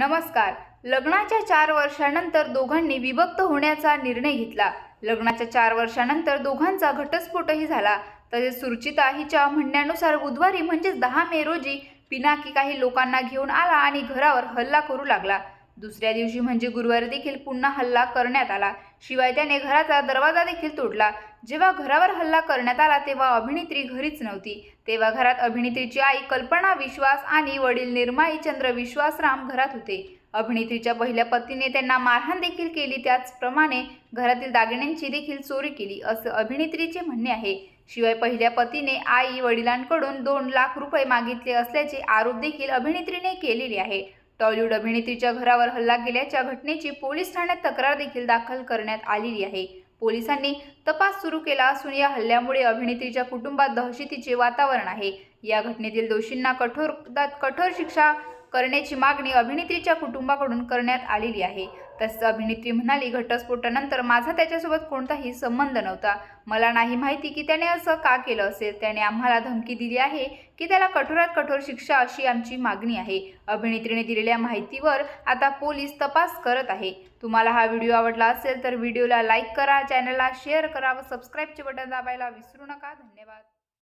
नमस्कार. लग्नाच्या चार वर्षानंतर दोघांनी विभक्त होण्याचा निर्णय घेतला. लग्नाच्या चार वर्षानंतर दोघांचा घटस्फोटही झाला. तसेच सुरचिता हिच्या म्हणण्यानुसार बुधवारी म्हणजेच दहा मे रोजी पिनाकी काही लोकांना घेऊन आला आणि घरावर हल्ला करू लागला. दुसऱ्या दिवशी म्हणजे गुरुवारी देखील पुन्हा हल्ला करण्यात आला. शिवाय त्याने घराचा दरवाजा देखील तोडला. जेव्हा घरावर हल्ला करण्यात आला तेव्हा अभिनेत्री घरीच नव्हती. तेव्हा घरात अभिनेत्रीची आई कल्पना विश्वास आणि वडील निर्माई चंद्र विश्वासराम घरात होते. अभिनेत्रीच्या पहिल्या पतीने त्यांना मारहाण देखील केली. त्याचप्रमाणे घरातील दागिन्यांची देखील चोरी केली असं अभिनेत्रीचे म्हणणे आहे. शिवाय पहिल्या पतीने आई वडिलांकडून दोन लाख रुपये मागितले असल्याचे आरोप देखील अभिनेत्रीने केलेले आहे. टॉलिवूड अभिनेत्रीच्या घरावर हल्ला केल्याच्या घटनेची पोलीस ठाण्यात तक्रार देखील दाखल करण्यात आलेली आहे. पोलिसांनी तपास सुरू केला असून या हल्ल्यामुळे अभिनेत्रीच्या कुटुंबात दहशतीचे वातावरण आहे. या घटनेतील दोषींना कठोर कठोर शिक्षा करण्याची मागणी अभिनेत्रीच्या कुटुंबाकडून करण्यात आलेली आहे. तसेच अभिनेत्री म्हणाली घटस्फोटानंतर माझा त्याच्यासोबत कोणताही संबंध नव्हता. मला नाही माहिती की त्याने असं का केलं असेल. त्याने आम्हाला धमकी दिली आहे की त्याला कठोरात कठोर शिक्षा अशी आमची मागणी आहे. अभिनेत्रीने दिलेल्या माहितीवर आता पोलीस तपास करत आहे. तुम्हाला हा व्हिडिओ आवडला असेल तर व्हिडिओला लाईक करा चॅनलला शेअर करा व सबस्क्राईबचे बटन दाबायला विसरू नका. धन्यवाद.